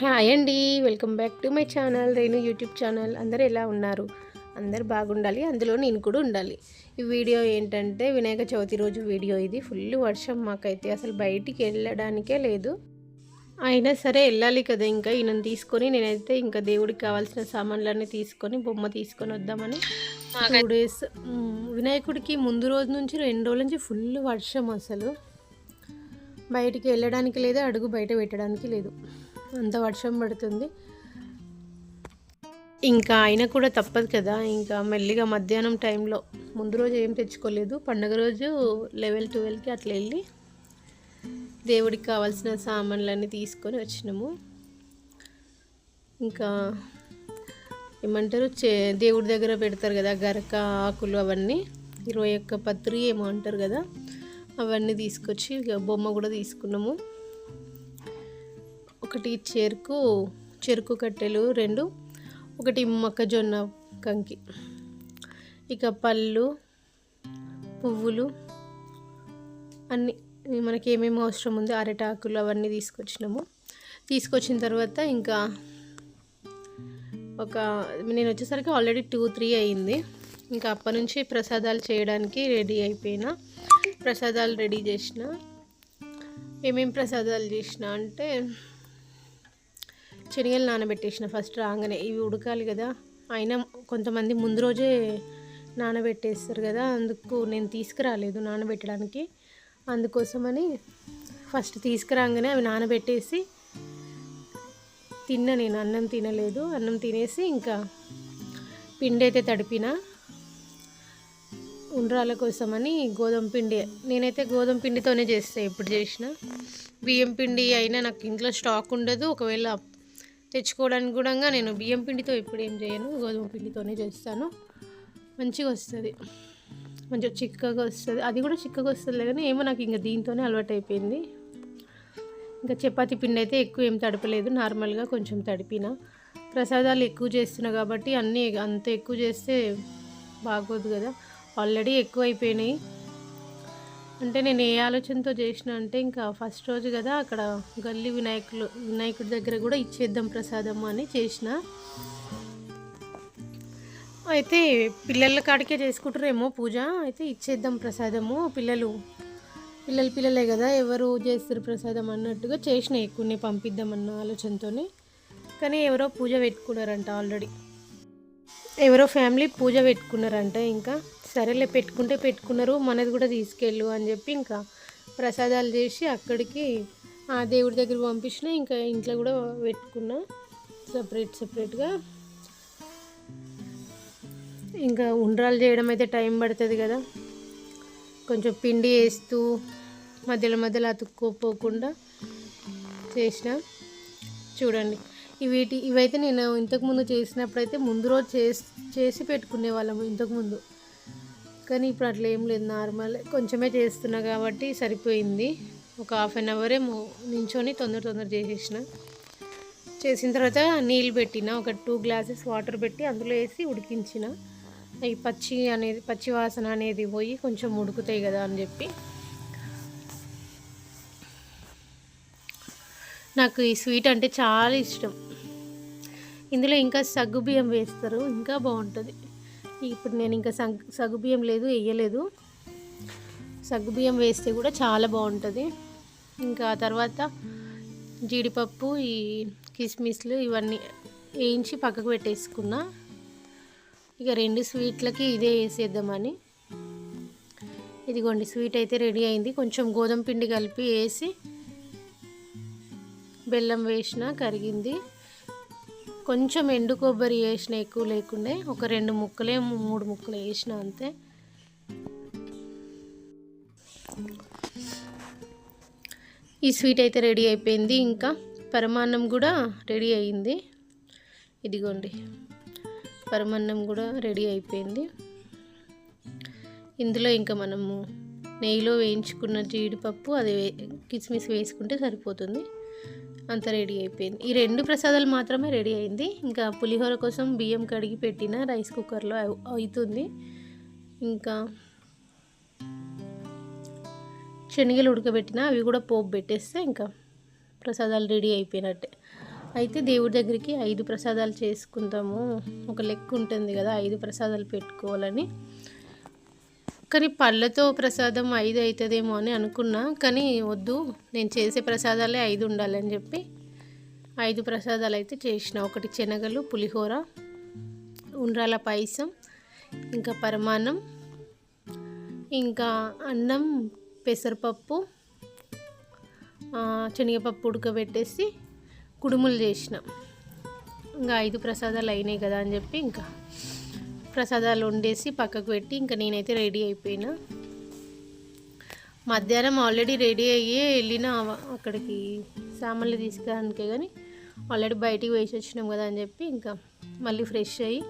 Hi అండి. Welcome back to my channel Renu YouTube channel. అందరూ ఎలా ఉన్నారు? అందరు బాగుండాలి. అందులో నేను కూడా ఉండాలి. ఈ వీడియో ఏంటంటే వినాయక చవితి రోజు వీడియో ఇది. ఫుల్ వర్షం మాకైతే. అసలు బయటికి వెళ్ళడానికే లేదు. అయినా సరే వెళ్ళాలి కదా ఇంకా. ఈయనను తీసుకొని నేనైతే ఇంకా దేవుడికి కావాల్సిన సామాన్లన్నీ తీసుకొని బొమ్మ తీసుకొని వద్దామని టూ డేస్ వినాయకుడికి ముందు రోజు నుంచి రెండు రోజుల నుంచి ఫుల్ వర్షం అసలు. బయటికి వెళ్ళడానికి లేదు అడుగు బయట పెట్టడానికి లేదు. అంత వర్షం పడుతుంది. ఇంకా అయినా కూడా తప్పదు కదా ఇంకా మెల్లిగా మధ్యాహ్నం టైంలో ముందు రోజు ఏం తెచ్చుకోలేదు. పండగ రోజు లెవెల్ ట్వెల్వ్కి అట్లా వెళ్ళి దేవుడికి కావాల్సిన సామాన్లన్నీ తీసుకొని వచ్చినాము. ఇంకా ఏమంటారు చే దేవుడి దగ్గర పెడతారు కదా గరక ఆకులు అవన్నీ. ఇరవై ఒక్క పత్రి ఏమో అంటారు కదా. అవన్నీ తీసుకొచ్చి ఇక బొమ్మ కూడా తీసుకున్నాము. ఒకటి చెరుకు చెరుకు కట్టెలు రెండు ఒకటి మొక్కజొన్న కంకి. ఇక పళ్ళు పువ్వులు అన్నీ మనకి ఏమేమి అవసరం ఉంది అరటాకులు అవన్నీ తీసుకొచ్చినాము. తీసుకొచ్చిన తర్వాత ఇంకా ఒక నేను వచ్చేసరికి ఆల్రెడీ టూ త్రీ అయింది. ఇంకా అప్పటి నుంచి ప్రసాదాలు చేయడానికి రెడీ అయిపోయినా. ప్రసాదాలు రెడీ చేసిన. ఏమేం ప్రసాదాలు చేసిన అంటే శనగలు నానబెట్టేసిన ఫస్ట్ రాగానే. ఇవి ఉడకాలి కదా. అయినా కొంతమంది ముందు రోజే నానబెట్టేస్తారు కదా. అందుకు నేను తీసుకురాలేదు నానబెట్టడానికి. అందుకోసమని ఫస్ట్ తీసుకురాగానే అవి నానబెట్టేసి తిన్నా నేను. అన్నం తినలేదు. అన్నం తినేసి ఇంకా పిండి అయితే తడిపిన. ఉండ్రాల కోసమని గోధుమ పిండి. నేనైతే గోధుమ పిండితోనే చేస్తాను ఎప్పుడు చేసిన. బియ్యం పిండి అయినా నాకు ఇంట్లో స్టాక్ ఉండదు. ఒకవేళ తెచ్చుకోవడానికి కూడా నేను బియ్యం పిండితో ఇప్పుడు ఏం చేయను. గోధుమ పిండితోనే చేస్తాను. మంచిగా వస్తుంది. మంచిగా చిక్కగా వస్తుంది. అది కూడా చిక్కగా వస్తుంది కానీ ఏమో నాకు ఇంకా దీంతోనే అలవాటు అయిపోయింది. ఇంకా చపాతీ పిండి అయితే ఎక్కువ ఏం తడపలేదు. నార్మల్గా కొంచెం తడిపిన. ప్రసాదాలు ఎక్కువ చేస్తున్నా కాబట్టి అన్నీ అంత ఎక్కువ చేస్తే బాగోదు కదా. ఆల్రెడీ ఎక్కువ అయిపోయినాయి అంటే నేను ఏ ఆలోచనతో చేసిన అంటే ఇంకా ఫస్ట్ రోజు కదా అక్కడ గల్లీ వినాయకులు వినాయకుడి దగ్గర కూడా ఇచ్చేద్దాం ప్రసాదం అని చేసిన. అయితే పిల్లల కాడికే చేసుకుంటారేమో పూజ అయితే ఇచ్చేద్దాం ప్రసాదము. పిల్లలు పిల్లలు పిల్లలే కదా ఎవరు చేస్తారు ప్రసాదం అన్నట్టుగా చేసినాయి ఎక్కువనే పంపిద్దామన్న ఆలోచనతోనే. కానీ ఎవరో పూజ పెట్టుకున్నారంట ఆల్రెడీ. ఎవరో ఫ్యామిలీ పూజ పెట్టుకున్నారంట ఇంకా. సరేలే పెట్టుకుంటే పెట్టుకున్నారు మనది కూడా తీసుకెళ్ళు అని చెప్పి ఇంకా ప్రసాదాలు చేసి అక్కడికి ఆ దేవుడి దగ్గర పంపించిన ఇంకా ఇంట్లో కూడా పెట్టుకున్నా సపరేట్ సపరేట్గా ఇంకా ఉండ్రాలు చేయడం అయితే టైం పడుతుంది కదా. కొంచెం పిండి వేస్తూ మధ్యలో మధ్యలో అతుక్కోపోకుండా చేసిన. చూడండి. వీటి ఇవైతే నేను ఇంతకుముందు చేసినప్పుడైతే ముందు రోజు చేసి చేసి పెట్టుకునే వాళ్ళము ఇంతకుముందు కానీ ఇప్పుడు అట్లా ఏం లేదు. నార్మల్ కొంచెమే చేస్తున్నా కాబట్టి సరిపోయింది. ఒక హాఫ్ అన్ అవరే నించొని తొందర తొందర చేసేసిన. చేసిన తర్వాత నీళ్ళు పెట్టిన. ఒక టూ గ్లాసెస్ వాటర్ పెట్టి అందులో వేసి ఉడికించిన. ఈ పచ్చి అనేది పచ్చి వాసన అనేది పోయి కొంచెం ఉడుకుతాయి కదా అని చెప్పి. నాకు ఈ స్వీట్ అంటే చాలా ఇష్టం. ఇందులో ఇంకా సగ్గుబియ్యం వేస్తారు ఇంకా బాగుంటుంది. ఇప్పుడు నేను ఇంకా సగ్ లేదు వేయలేదు. సగ్గుబియ్యం వేస్తే కూడా చాలా బాగుంటుంది. ఇంకా తర్వాత జీడిపప్పు ఈ కిస్మిస్లు ఇవన్నీ వేయించి పక్కకు పెట్టేసుకున్నా. ఇక రెండు స్వీట్లకి ఇదే వేసేద్దామని. ఇదిగోండి స్వీట్ అయితే రెడీ అయింది. కొంచెం గోధుమ పిండి కలిపి వేసి బెల్లం వేసిన కరిగింది. కొంచెం ఎండు కొబ్బరి వేసిన ఎక్కువ లేకుండే ఒక రెండు ముక్కలే మూడు ముక్కలు వేసిన అంతే. ఈ స్వీట్ అయితే రెడీ అయిపోయింది. ఇంకా పరమాన్నం కూడా రెడీ అయింది. ఇదిగోండి పరమాన్నం కూడా రెడీ అయిపోయింది. ఇందులో ఇంకా మనము నెయ్యిలో వేయించుకున్న జీడిపప్పు అది కిస్మిస్ వేసుకుంటే సరిపోతుంది. అంత రెడీ అయిపోయింది. ఈ రెండు ప్రసాదాలు మాత్రమే రెడీ అయింది. ఇంకా పులిహోర కోసం బియ్యం కడిగి పెట్టిన రైస్ కుక్కర్లో అవుతుంది. ఇంకా శనగలు ఉడకబెట్టిన అవి కూడా పోపు పెట్టేస్తే ఇంకా ప్రసాదాలు రెడీ అయిపోయినట్టే. అయితే దేవుడి దగ్గరికి ఐదు ప్రసాదాలు చేసుకుంటాము ఒక లెక్క ఉంటుంది కదా ఐదు ప్రసాదాలు పెట్టుకోవాలని. కానీ పళ్ళతో ప్రసాదం ఐదు అవుతుందేమో అని అనుకున్నా. కానీ వద్దు నేను చేసే ప్రసాదాలే ఐదు ఉండాలని చెప్పి ఐదు ప్రసాదాలు అయితే చేసిన. ఒకటి శనగలు పులిహోర ఉండ్రాల పాయసం ఇంకా పరమాన్నం ఇంకా అన్నం పెసరపప్పు శనగపప్పు ఉడకబెట్టేసి కుడుములు చేసిన. ఇంకా ఐదు ప్రసాదాలు అయినాయి కదా అని చెప్పి ఇంకా ప్రసాదాలు వండేసి పక్కకు పెట్టి ఇంకా నేనైతే రెడీ అయిపోయినా. మధ్యాహ్నం ఆల్రెడీ రెడీ అయ్యి వెళ్ళిన అక్కడికి సామాన్లు తీసుకురానికే కానీ ఆల్రెడీ బయటికి వేసి వచ్చినాం కదా అని చెప్పి ఇంకా మళ్ళీ ఫ్రెష్ అయ్యి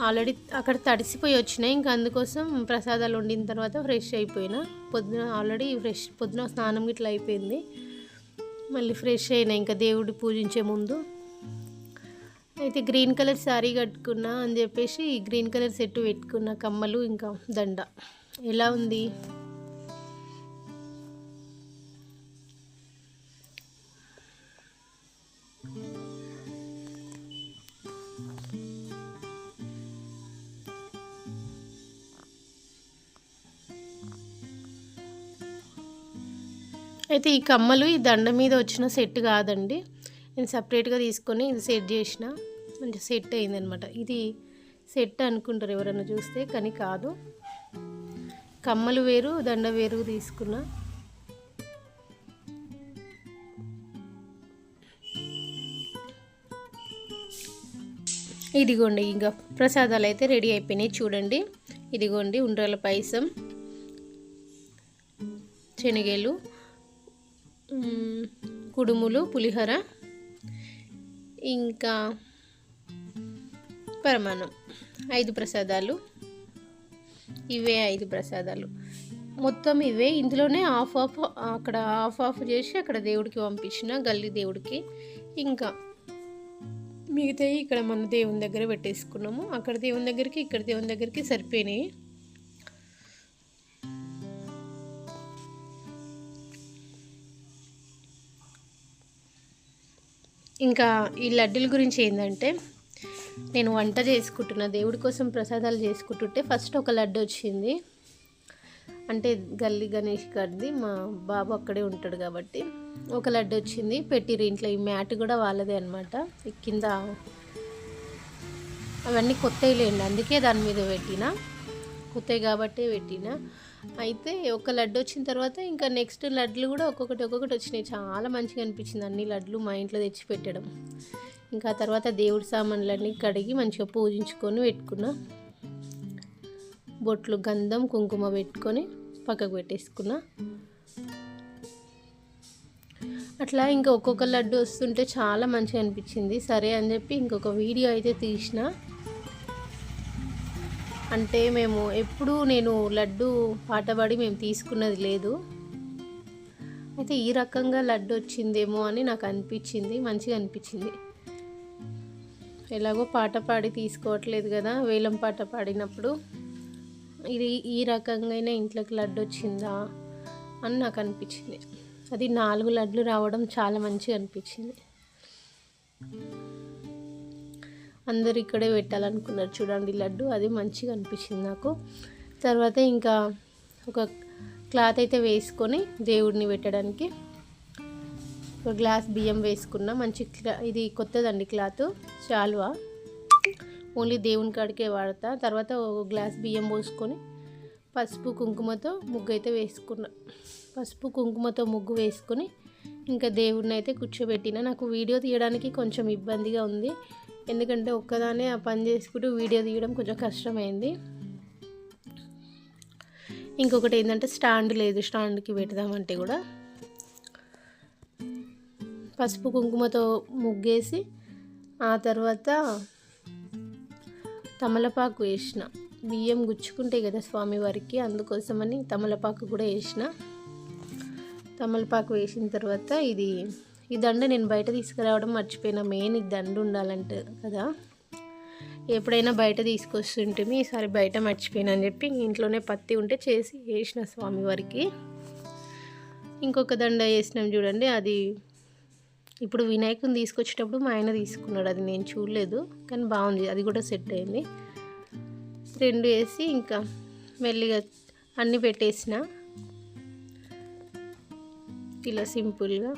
ఆల్రెడీ అక్కడ తడిసిపోయి వచ్చినాయి. ఇంకా అందుకోసం ప్రసాదాలు వండిన తర్వాత ఫ్రెష్ అయిపోయినా. పొద్దున ఆల్రెడీ ఫ్రెష్ పొద్దున స్నానం ఇట్లా అయిపోయింది. మళ్ళీ ఫ్రెష్ అయినా ఇంకా దేవుడి పూజించే ముందు అయితే గ్రీన్ కలర్ శారీ కట్టుకున్నా అని చెప్పేసి గ్రీన్ కలర్ సెట్ పెట్టుకున్న కమ్మలు ఇంకా దండ. ఎలా ఉంది? అయితే ఈ కమ్మలు ఈ దండ మీద వచ్చిన సెట్ కాదండి. నేను సపరేట్గా తీసుకొని ఇది సెట్ చేసిన మంచి సెట్ అయిందనమాట. ఇది సెట్ అనుకుంటారు ఎవరైనా చూస్తే కానీ కాదు. కమ్మలు వేరు దండ వేరు తీసుకున్నా. ఇదిగోండి ఇంకా ప్రసాదాలు అయితే రెడీ అయిపోయినాయి. చూడండి ఇదిగోండి ఉండ్రాల పాయసం. శనగలు కుడుములు పులిహోర. ఇంకా పరమాణం ఐదు ప్రసాదాలు. ఇవే ఐదు ప్రసాదాలు. మొత్తం ఇవే. ఇందులోనే ఆఫ్ ఆఫ్ అక్కడ ఆఫ్ ఆఫ్ చేసి అక్కడ దేవుడికి పంపించిన గల్లీ దేవుడికి. ఇంకా మిగతాయి ఇక్కడ మన దేవుని దగ్గర పెట్టేసుకున్నాము. అక్కడ దేవుని దగ్గరికి ఇక్కడ దేవుని దగ్గరికి సరిపోయినాయి. ఇంకా ఈ లడ్డూల గురించి ఏంటంటే నేను వంట చేసుకుంటున్నా దేవుడి కోసం ప్రసాదాలు చేసుకుంటుంటే ఫస్ట్ ఒక లడ్డు వచ్చింది. అంటే గల్లి గణేష్ గారిది మా బాబు అక్కడే ఉంటాడు కాబట్టి ఒక లడ్డు వచ్చింది. పెట్టిరు ఇంట్లో ఈ మ్యాట్ కూడా వాళ్ళదే అనమాట కింద అవన్నీ కొత్తవి లేండి అందుకే దాని మీద పెట్టిన. కొత్తవి కాబట్టి పెట్టిన. అయితే ఒక లడ్డు వచ్చిన తర్వాత ఇంకా నెక్స్ట్ లడ్లు కూడా ఒక్కొక్కటి ఒక్కొక్కటి వచ్చినాయి. చాలా మంచిగా అనిపించింది అన్ని లడ్లు మా ఇంట్లో తెచ్చి పెట్టడం. ఇంకా తర్వాత దేవుడి సామాన్లన్నీ కడిగి మంచిగా పూజించుకొని పెట్టుకున్నా. బొట్లు గంధం కుంకుమ పెట్టుకొని పక్కకు పెట్టేసుకున్నా. అట్లా ఇంకా ఒక్కొక్క లడ్డు వస్తుంటే చాలా మంచిగా అనిపించింది. సరే అని చెప్పి ఇంకొక వీడియో అయితే తీసిన. అంటే మేము ఎప్పుడూ నేను లడ్డు పాటబడి మేము తీసుకున్నది లేదు. అయితే ఈ రకంగా లడ్డు వచ్చిందేమో అని నాకు అనిపించింది మంచిగా అనిపించింది. ఎలాగో పాట పాడి తీసుకోవట్లేదు కదా వేలం పాట పాడినప్పుడు. ఇది ఈ రకంగానే ఇంట్లోకి లడ్డు వచ్చిందా అని నాకు అనిపించింది. అది నాలుగు లడ్లు రావడం చాలా మంచిగా అనిపించింది. అందరు ఇక్కడే పెట్టాలనుకున్నారు చూడండి లడ్డు అది మంచిగా అనిపించింది నాకు. తర్వాత ఇంకా ఒక క్లాత్ అయితే వేసుకొని దేవుడిని పెట్టడానికి ఒక గ్లాస్ బియ్యం వేసుకున్నా. మంచి ఇది కొత్తదండి క్లాత్ చాలువా ఓన్లీ దేవుని కాడికే వాడతా. తర్వాత ఒక గ్లాస్ బియ్యం పోసుకొని పసుపు కుంకుమతో ముగ్గు అయితే వేసుకున్నా. పసుపు కుంకుమతో ముగ్గు వేసుకొని ఇంకా దేవుడిని అయితే కూర్చోబెట్టిన. నాకు వీడియో తీయడానికి కొంచెం ఇబ్బందిగా ఉంది. ఎందుకంటే ఒక్కదానే ఆ పని చేసుకుంటూ వీడియో తీయడం కొంచెం కష్టమైంది. ఇంకొకటి ఏంటంటే స్టాండ్ లేదు స్టాండ్కి పెడదామంటే కూడా. పసుపు కుంకుమతో ముగ్గేసి ఆ తర్వాత తమలపాకు వేసిన బియ్యం గుచ్చుకుంటాయి కదా స్వామివారికి అందుకోసమని తమలపాకు కూడా వేసిన తమలపాకు వేసిన తర్వాత ఇది ఈ దండ నేను బయట తీసుకురావడం మర్చిపోయినా. మెయిన్ ఈ దండ ఉండాలంట కదా. ఎప్పుడైనా బయట తీసుకొస్తుంటే ఈసారి బయట మర్చిపోయినా అని చెప్పి ఇంట్లోనే పత్తి ఉంటే చేసి వేసిన స్వామివారికి ఇంకొక దండ వేసినాం చూడండి. అది ఇప్పుడు వినాయకుని తీసుకొచ్చేటప్పుడు మా ఆయన తీసుకున్నాడు. అది నేను చూడలేదు కానీ బాగుంది. అది కూడా సెట్ అయింది. రెండు వేసి ఇంకా మెల్లిగా అన్నీ పెట్టేసిన. ఇలా సింపుల్గా.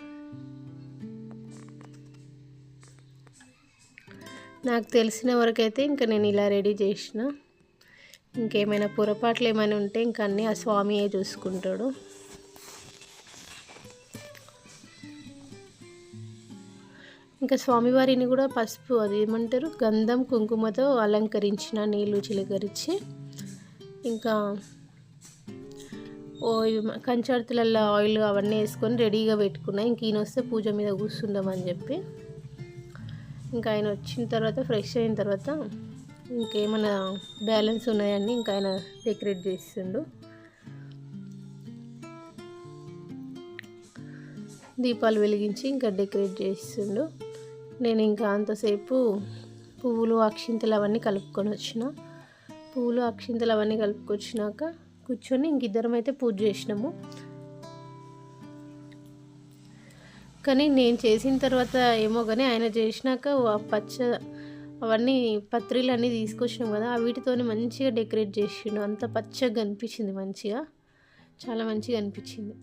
నాకు తెలిసిన వరకైతే ఇంకా నేను ఇలా రెడీ చేసిన. ఇంకేమైనా పొరపాట్లు ఏమైనా ఉంటే ఇంకా అన్నీ ఆ స్వామియే చూసుకుంటాడు. ఇంకా స్వామివారిని కూడా పసుపు అది ఏమంటారు? గంధం కుంకుమతో అలంకరించిన నీళ్ళు చిలకరించి ఇంకా ఓ కంచార్తులలో ఆయిల్ అవన్నీ వేసుకొని రెడీగా పెట్టుకున్నా. ఇంక ఈయన వస్తే పూజ మీద కూర్చుందామని చెప్పి. ఇంకా ఆయన వచ్చిన తర్వాత ఫ్రెష్ అయిన తర్వాత ఇంకేమైనా బ్యాలెన్స్ ఉన్నాయని ఇంకా ఆయన డెకరేట్ చేస్తుండు. దీపాలు వెలిగించి ఇంకా డెకరేట్ చేస్తుండు. నేను ఇంకా అంతసేపు పువ్వులు అక్షింతలు అవన్నీ కలుపుకొని వచ్చిన. పువ్వులు అక్షింతలు అవన్నీ కలుపుకొచ్చినాక కూర్చొని ఇంక ఇద్దరం అయితే పూజ చేసినాము. కానీ నేను చేసిన తర్వాత ఏమో కానీ ఆయన చేసినాక పచ్చ అవన్నీ పత్రిలు అన్నీ తీసుకొచ్చినాం కదా వీటితోని మంచిగా డెకరేట్ చేసిండు. అంత పచ్చగా అనిపించింది మంచిగా. చాలా మంచిగా అనిపించింది.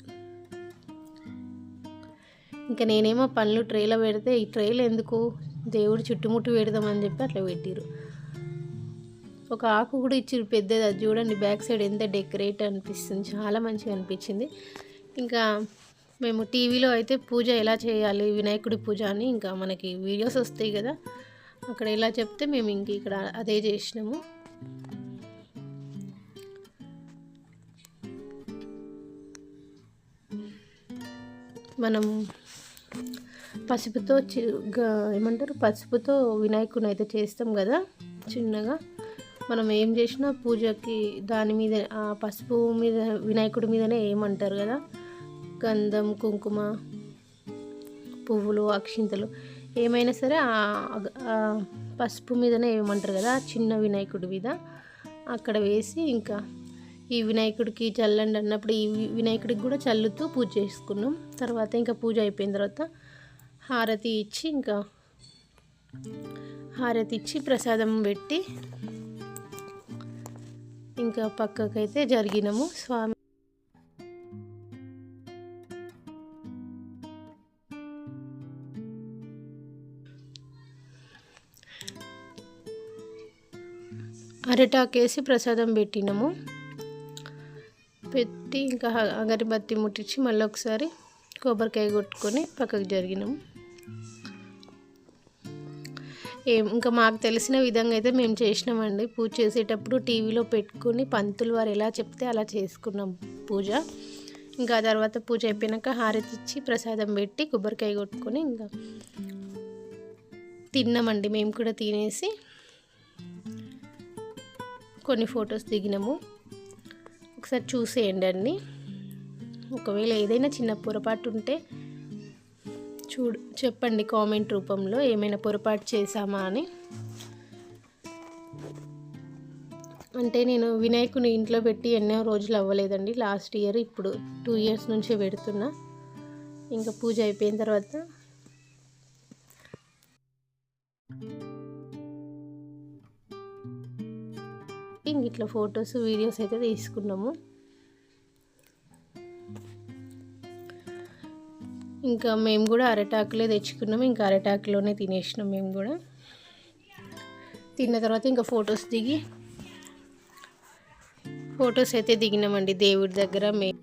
ఇంకా నేనేమో పనులు ట్రేలో పెడితే ఈ ట్రేలో ఎందుకు? దేవుడు చుట్టుముట్టు పెడదామని చెప్పి అట్లా పెట్టిరు ఒక ఆకు కూడా ఇచ్చిరు పెద్దది. అది చూడండి బ్యాక్ సైడ్ ఎంత డెకరేట్ అనిపిస్తుంది. చాలా మంచిగా అనిపించింది. ఇంకా మేము టీవీలో అయితే పూజ ఎలా చేయాలి? వినాయకుడి పూజ అని ఇంకా మనకి వీడియోస్ వస్తాయి కదా. అక్కడ ఎలా చెప్తే మేము ఇంక ఇక్కడ అదే చేసినాము. మనం పసుపుతో ఏమంటారు? పసుపుతో వినాయకుని అయితే చేస్తాం కదా చిన్నగా. మనం ఏం చేసినా పూజకి దాని మీద ఆ పసుపు మీద వినాయకుడి మీదనే ఏమంటారు కదా? గంధం కుంకుమ పువ్వులు అక్షింతలు ఏమైనా సరే పసుపు మీదనే ఏమంటారు కదా చిన్న వినాయకుడి మీద అక్కడ వేసి ఇంకా ఈ వినాయకుడికి చల్లండి అన్నప్పుడు ఈ వినాయకుడికి కూడా చల్లుతూ పూజ చేసుకున్నాం. తర్వాత ఇంకా పూజ అయిపోయిన తర్వాత హారతి ఇచ్చి ఇంకా హారతి ఇచ్చి ప్రసాదం పెట్టి ఇంకా పక్కకైతే జరిగినాము. స్వామి అరటాకేసి ప్రసాదం పెట్టినాము. పెట్టి ఇంకా అగరబత్తి ముట్టించి మళ్ళీ ఒకసారి కొబ్బరికాయ కొట్టుకొని పక్కకు జరిగినాము. ఏం ఇంకా మాకు తెలిసిన విధంగా అయితే మేము చేసినామండి. పూజ చేసేటప్పుడు టీవీలో పెట్టుకుని పంతులు వారు ఎలా చెప్తే అలా చేసుకున్నాం పూజ. ఇంకా తర్వాత పూజ అయిపోయినాక హారతి ఇచ్చి ప్రసాదం పెట్టి కొబ్బరికాయ కొట్టుకొని ఇంకా తిన్నామండి. మేము కూడా తినేసి కొన్ని ఫొటోస్ దిగినాము. ఒకసారి చూసేయండి అండి ఒకవేళ ఏదైనా చిన్న పొరపాటు ఉంటే చూడు చెప్పండి కామెంట్ రూపంలో ఏమైనా పొరపాటు చేశామా అని. అంటే నేను వినాయకుని ఇంట్లో పెట్టి ఎన్నో రోజులు అవ్వలేదండి. లాస్ట్ ఇయర్ ఇప్పుడు టూ ఇయర్స్ నుంచే పెడుతున్నా. ఇంకా పూజ అయిపోయిన తర్వాత ఇంక ఇట్లా ఫొటోస్ వీడియోస్ అయితే తీసుకున్నాము. ఇంకా మేము కూడా అరటాకులే తెచ్చుకున్నాము ఇంకా అరటాకులోనే తినేసినాం మేము కూడా. తిన్న తర్వాత ఇంకా ఫొటోస్ దిగి ఫొటోస్ అయితే దిగినామండి దేవుడి దగ్గర మేము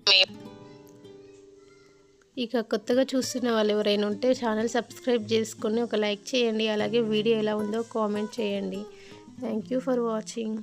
ఇక కొత్తగా చూస్తున్న వాళ్ళు ఎవరైనా ఉంటే ఛానల్ సబ్స్క్రైబ్ చేసుకొని ఒక లైక్ చేయండి అలాగే వీడియో ఎలా ఉందో కామెంట్ చేయండి. Thank you for watching.